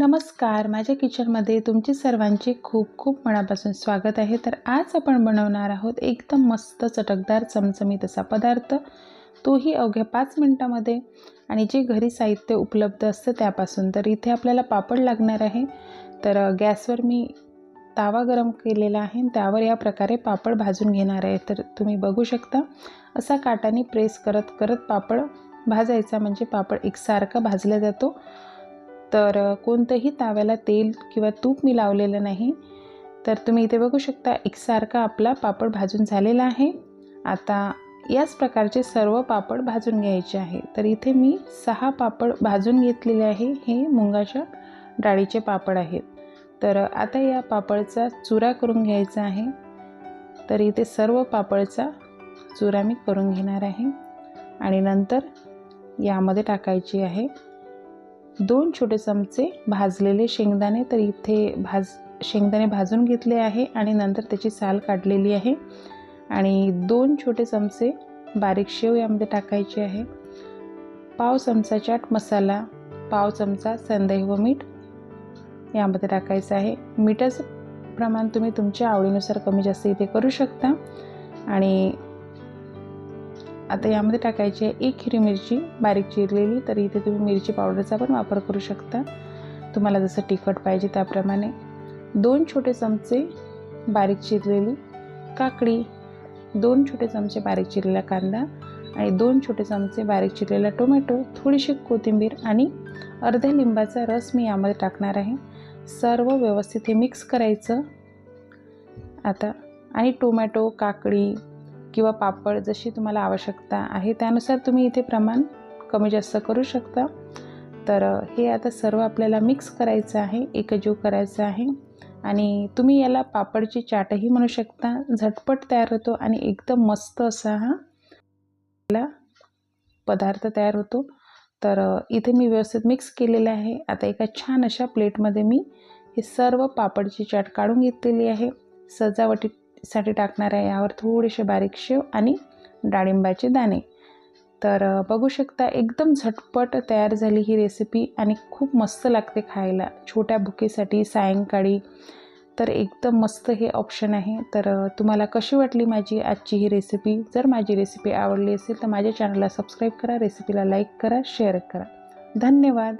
नमस्कार. माझ्या किचनमध्ये तुमची सर्वांचे खूप खूप मनापासून स्वागत आहे. तर आज आपण बनवणार आहोत एकदम मस्त चटकदार चमचमीत असा पदार्थ. तोही अवघ्या पाच मिनटामध्ये. आणि जे घरी साहित्य उपलब्ध असतं त्यापासून तर इथे आपल्याला पापड लागणार आहे. तर गॅसवर मी तावा गरम केलेला आहे त्यावर या प्रकारे पापड भाजून घेणार आहे. तर तुम्ही बघू शकता असा काटाने प्रेस करत करत पापड भाजायचा. म्हणजे पापड एकसारखा भाजला जातो. तर कोणतंही ताव्याला तेल किंवा तूप मी लावलेलं नाही. तर तुम्ही इथे बघू शकता एकसारखा आपला पापड भाजून झालेला आहे. आता याच प्रकारचे सर्व पापड भाजून घ्यायचे आहे. तर इथे मी सहा पापड भाजून घेतलेले आहे. हे मुंगाच्या डाळीचे पापड आहेत. तर आता या पापडचा चुरा करून घ्यायचा आहे. तर इथे सर्व पापडचा चुरा मी करून घेणार आहे. आणि नंतर यामध्ये टाकायची आहे दोन छोटे चमचे भाजलेले शेंगदाणे तर इथे भाज शेंगदाणे भाजून घेतले आहे आणि नंतर त्याची साल काढलेली आहे. आणि दोन छोटे चमचे बारीक शेव यामध्ये टाकायचे आहे. पाव चमचा चाट मसाला पाव चमचा संदैव मीठ यामध्ये टाकायचं आहे. मिठाचं प्रमाण तुम्ही तुमच्या आवडीनुसार कमी जास्त इथे करू शकता. आणि आता यामध्ये टाकायची आहे एक हिरवी मिरची बारीक चिरलेली तर इथे तुम्ही मिरची पावडरचा पण वापर करू शकता. तुम्हाला जसं तिखट पाहिजे त्याप्रमाणे. दोन छोटे चमचे बारीक चिरलेली काकडी दोन छोटे चमचे बारीक चिरलेला कांदा आणि दोन छोटे चमचे बारीक चिरलेला टोमॅटो थोडीशी कोथिंबीर आणि अर्ध्या लिंबाचा रस मी यामध्ये टाकणार आहे. सर्व व्यवस्थित हे मिक्स करायचं. आता आणि टोमॅटो काकडी किंवा पापड जशी तुम्हाला आवश्यकता आहे त्यानुसार तुम्ही इथे प्रमाण कमी जास्त करू शकता. तर हे आता सर्व आपल्याला मिक्स करायचं आहे एकजीव करायचं आहे. आणि तुम्ही याला पापडची चाटही म्हणू शकता. झटपट तयार होतो आणि एकदम मस्त असा हा आपला पदार्थ तयार होतो. तर इथे मी व्यवस्थित मिक्स केलेलं आहे. आता एका छान अशा प्लेटमध्ये मी हे सर्व पापडची चाट काढून घेतलेली आहे. साठी टाकणार आहे यावर थोडेसे बारीक शेव आणि डाळिंबाचे दाणे. तर बघू शकता एकदम झटपट तयार झाली ही रेसिपी आणि खूप मस्त लागते खायला. छोट्या भुकेसाठी सायंकाळी तर एकदम मस्त हे ऑप्शन आहे. तर तुम्हाला कशी वाटली माझी आजची ही रेसिपी जर माझी रेसिपी आवडली असेल तर माझ्या चॅनलला सबस्क्राईब करा रेसिपीला लाईक करा शेअर करा. धन्यवाद!